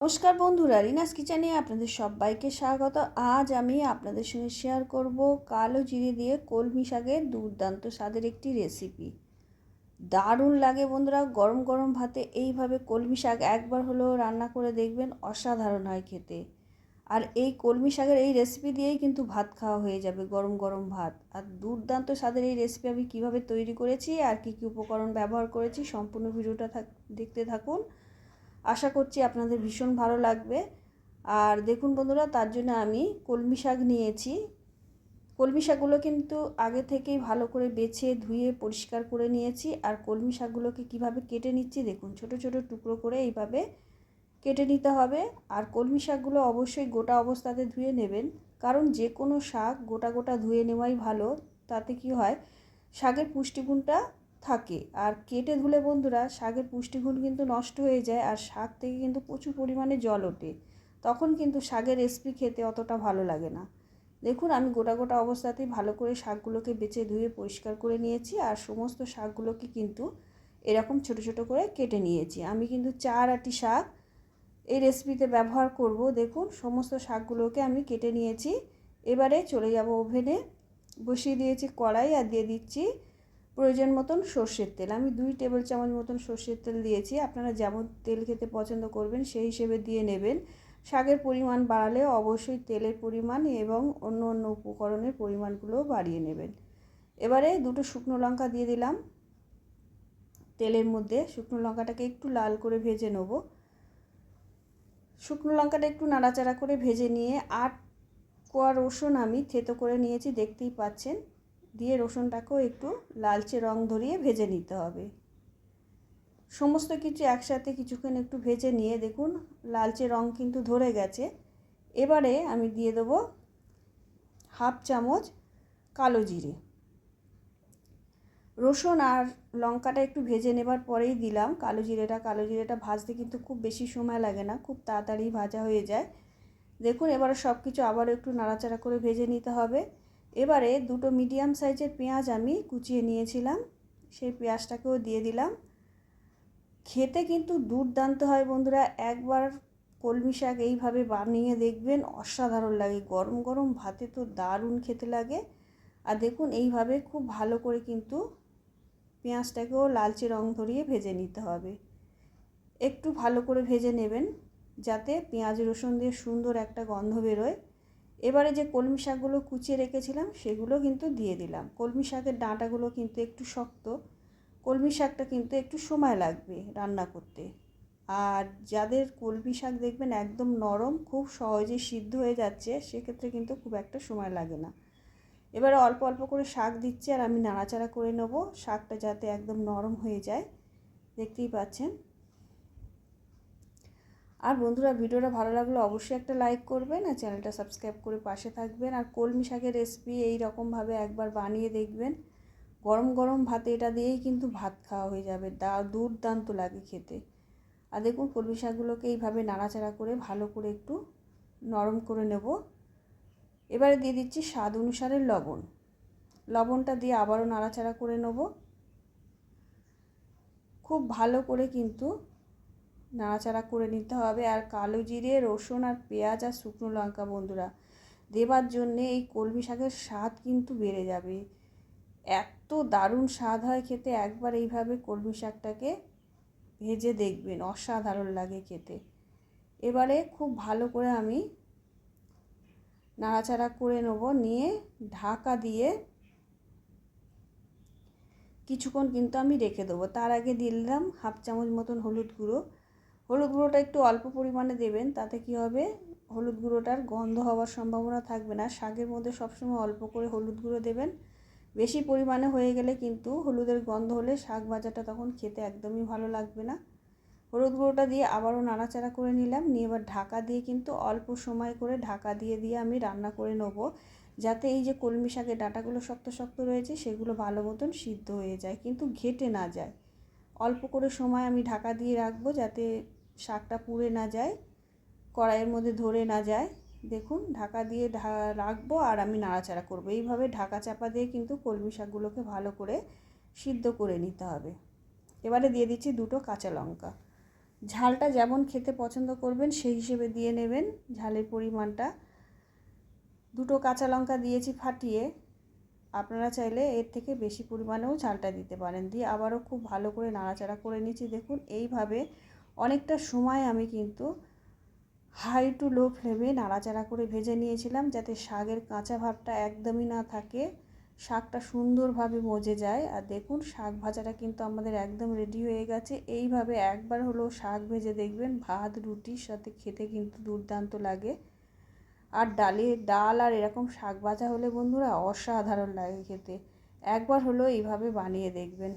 নমস্কার বন্ধুরা, রিনাস কিচেনে আপনাদের সবাইকে স্বাগত। আজ আমি আপনাদের সঙ্গে শেয়ার করব কালো জিরে দিয়ে কলমি শাকের দুর্দান্ত স্বাদের একটি রেসিপি দারুণ লাগে বন্ধুরা, গরম গরম ভাতে এইভাবে কলমি শাক একবার হলেও রান্না করে দেখবেন, অসাধারণ হয় খেতে। আর এই কলমি শাকের এই রেসিপি দিয়েই কিন্তু ভাত খাওয়া হয়ে যাবে গরম গরম ভাত। আর দুর্দান্ত স্বাদের এই রেসিপি আমি কীভাবে তৈরি করেছি আর কি কি উপকরণ ব্যবহার করেছি সম্পূর্ণ ভিডিওটা দেখতে থাকুন। আশা করছি আপনাদের ভীষণ ভালো লাগবে। আর দেখুন বন্ধুরা, তার জন্য আমি কলমি শাক নিয়েছি। কলমি শাকগুলো কিন্তু আগে থেকেই ভালো করে বেছে, ধুয়ে, পরিষ্কার করে নিয়েছি। আর কলমি শাকগুলোকে কীভাবে কেটে নিচ্ছি দেখুন, ছোট ছোট টুকরো করে এইভাবে কেটে নিতে হবে। আর কলমি শাকগুলো অবশ্যই গোটা অবস্থাতে ধুয়ে নেবেন। কারণ যে কোনো শাক গোটা গোটা ধুয়ে নেওয়াই ভালো। তাতে কি হয়, শাকের পুষ্টিগুণটা থাকে। আর কেটে ধুলে বন্ধুরা, শাকের পুষ্টিগুণ কিন্তু নষ্ট হয়ে যায় আর শাক থেকে কিন্তু প্রচুর পরিমাণে জল ওঠে। তখন কিন্তু শাকের রেসিপি খেতে অতটা ভালো লাগে না। দেখুন, আমি গোটা গোটা অবস্থাতেই ভালো করে শাকগুলোকে বেছে ধুয়ে পরিষ্কার করে নিয়েছি আর সমস্ত শাকগুলোকে কিন্তু এরকম ছোট ছোট করে কেটে নিয়েছি। আমি কিন্তু চার আটি শাক এই রেসিপিতে ব্যবহার করব। দেখুন, সমস্ত শাকগুলোকে আমি কেটে নিয়েছি। এবারে চলে যাব ওভেনে। বসিয়ে দিয়েছি কড়াই আর দিয়ে দিচ্ছি প্রয়োজন মতন সর্ষের তেল। আমি দুই টেবিল চামচ মতন সর্ষের তেল দিয়েছি। আপনারা যেমন তেল খেতে পছন্দ করবেন, সেই হিসেবে দিয়ে নেবেন। শাকের পরিমাণ বাড়ালে অবশ্যই তেলের পরিমাণ এবং অন্য অন্য উপকরণের পরিমাণগুলোও বাড়িয়ে নেবেন। এবারে দুটো শুকনো লঙ্কা দিয়ে দিলাম। তেলের মধ্যে শুকনো লঙ্কাটাকে একটু লাল করে ভেজে নেব। শুকনো লঙ্কাটা একটু নাড়াচাড়া করে ভেজে নিয়ে আট কোয়া রসুন আমি থেতো করে নিয়েছি, দেখতেই পাচ্ছেন। দিয়ে রসুনটাকেও একটু লালচে রং ধরিয়ে ভেজে নিতে হবে। সমস্ত কিছু একসাথে কিছুক্ষণ একটু ভেজে নিয়ে দেখুন, লালচে রং কিন্তু ধরে গেছে। এবারে আমি দিয়ে দেবো হাফ চামচ কালো জিরে। রসুন আর লঙ্কাটা একটু ভেজে নেবার পরেই দিলাম। কালো জিরেটা কালো জিরেটা ভাজতে কিন্তু খুব বেশি সময় লাগে না, খুব তাড়াতাড়ি ভাজা হয়ে যায়। দেখুন, এবার সব কিছু আবার একটু নাড়াচাড়া করে ভেজে নিতে হবে। এবারে দুটো মিডিয়াম সাইজের পেঁয়াজ আমি কুচিয়ে নিয়েছিলাম। সেই পেঁয়াজটাকেও দিয়ে দিলাম। খেতে কিন্তু দুর্দান্ত হয় বন্ধুরা। একবার কলমি শাক এইভাবে বানিয়ে দেখবেন অসাধারণ লাগে। গরম গরম ভাতে তো দারুণ খেতে লাগে। আর দেখুন, এইভাবে খুব ভালো করে কিন্তু পেঁয়াজটাকেও লালচে রং ধরিয়ে ভেজে নিতে হবে। একটু ভালো করে ভেজে নেবেন যাতে পেঁয়াজ রসুন দিয়ে সুন্দর একটা গন্ধ বেরোয়। এবারে যে কলমি শাকগুলো কুচিয়ে রেখেছিলাম, সেগুলো কিন্তু দিয়ে দিলাম। কলমি শাকের ডাঁটাগুলো কিন্তু একটু শক্ত। কলমি শাকটা কিন্তু একটু সময় লাগবে রান্না করতে। আর যাদের কলমি শাক দেখবেন একদম নরম, খুব সহজে সিদ্ধ হয়ে যাচ্ছে, সেক্ষেত্রে কিন্তু খুব একটা সময় লাগে না। এবারে অল্প অল্প করে শাক দিচ্ছি আর আমি নাড়াচাড়া করে নেব। শাকটা যাতে একদম নরম হয়ে যায়। দেখতেই পাচ্ছেন। আর বন্ধুরা, ভিডিওটা ভালো লাগলে অবশ্যই একটা লাইক করবেন আর চ্যানেলটা সাবস্ক্রাইব করে পাশে থাকবেন। আর কলমি শাকের রেসিপি এই রকমভাবে একবার বানিয়ে দেখবেন। গরম গরম ভাতে এটা দিয়েই কিন্তু ভাত খাওয়া হয়ে যাবে। দা, দুর্দান্ত লাগে খেতে। আর দেখুন, কলমি শাকগুলোকে এইভাবে নাড়াচাড়া করে ভালো করে একটু নরম করে নেব। এবারে দিয়ে দিচ্ছি স্বাদ অনুসারে লবণ। লবণটা দিয়ে আবারও নাড়াচাড়া করে নেব। খুব ভালো করে কিন্তু নাড়াচাড়া করে নিতে হবে। আর কালো জিরে, রসুন আর পেঁয়াজ আর শুকনো লঙ্কা বন্ধুরা, দেবার জন্যে এই কলমি শাকের স্বাদ কিন্তু বেড়ে যাবে। এত দারুণ স্বাদ হয় খেতে, একবার এইভাবে কলমি শাকটাকে ভেজে দেখবেন, অসাধারণ লাগে খেতে। এবারে খুব ভালো করে আমি নাড়াচাড়া করে নেব, নিয়ে ঢাকা দিয়ে কিছুক্ষণ কিন্তু আমি রেখে দেবো। তার আগে দিলাম হাফ চামচ মতন হলুদ গুঁড়ো হলুদ গুঁড়োটা একটু অল্প পরিমাণে দেবেন, তাতে কি হবে? হলুদ গুঁড়োটার গন্ধ হওয়ার সম্ভাবনা থাকবে না। শাকের মধ্যে সবসময় অল্প করে হলুদ গুঁড়ো দেবেন। বেশি পরিমাণে হয়ে গেলে কিন্তু হলুদের গন্ধ হলে শাক ভাজাটা তখন খেতে একদমই ভালো লাগবে না। হলুদ গুঁড়োটা দিয়ে আবারও নাড়াচাড়া করে নিলাম। নিয়ে এবার ঢাকা দিয়ে কিন্তু অল্প সময় করে ঢাকা দিয়ে দিয়ে আমি রান্না করে নেব। যাতে এই যে কলমি শাকের ডাঁটাগুলো শক্ত শক্ত রয়েছে, সেগুলো ভালো মতন সিদ্ধ হয়ে যায়, কিন্তু ঘেটে না যায়। অল্প করে সময় আমি ঢাকা দিয়ে রাখব যাতে শাকটা পুড়ে না যায়, কড়াইয়ের মধ্যে ধরে না যায়। দেখুন, ঢাকা দিয়ে রাখব আর আমি নাড়াচাড়া করব। এইভাবে ঢাকা চাপা দিয়ে কিন্তু কলমি শাকগুলোকে ভালো করে সিদ্ধ করে নিতে হবে। এবারে দিয়ে দিচ্ছি দুটো কাঁচা লঙ্কা। ঝালটা যেমন খেতে পছন্দ করবেন, সেই হিসেবে দিয়ে নেবেন ঝালের পরিমাণটা। দুটো কাঁচা লঙ্কা দিয়েছি ফাটিয়ে। আপনারা চাইলে এর থেকে বেশি পরিমাণেও ঝালটা দিতে পারেন। দিয়ে আবারও খুব ভালো করে নাড়াচাড়া করে নিচ্ছি। দেখুন, এইভাবে অনেকটা সময় আমি কিন্তু হাই টু লো ফ্লেমে নাড়াচাড়া করে ভেজে নিয়েছিলাম যাতে শাকের কাঁচা ভাবটা একদমই না থাকে। শাকটা সুন্দরভাবে মজে যায়। আর দেখুন, শাক ভাজাটা কিন্তু আমাদের একদম রেডি হয়ে গেছে। এইভাবে একবার হলো শাক ভেজে দেখবেন, ভাত, রুটির সাথে খেতে কিন্তু দুর্দান্ত লাগে। আর ডালে, ডাল আর এরকম শাক ভাজা হলে বন্ধুরা অসাধারণ লাগে খেতে। একবার হলো এইভাবে বানিয়ে দেখবেন।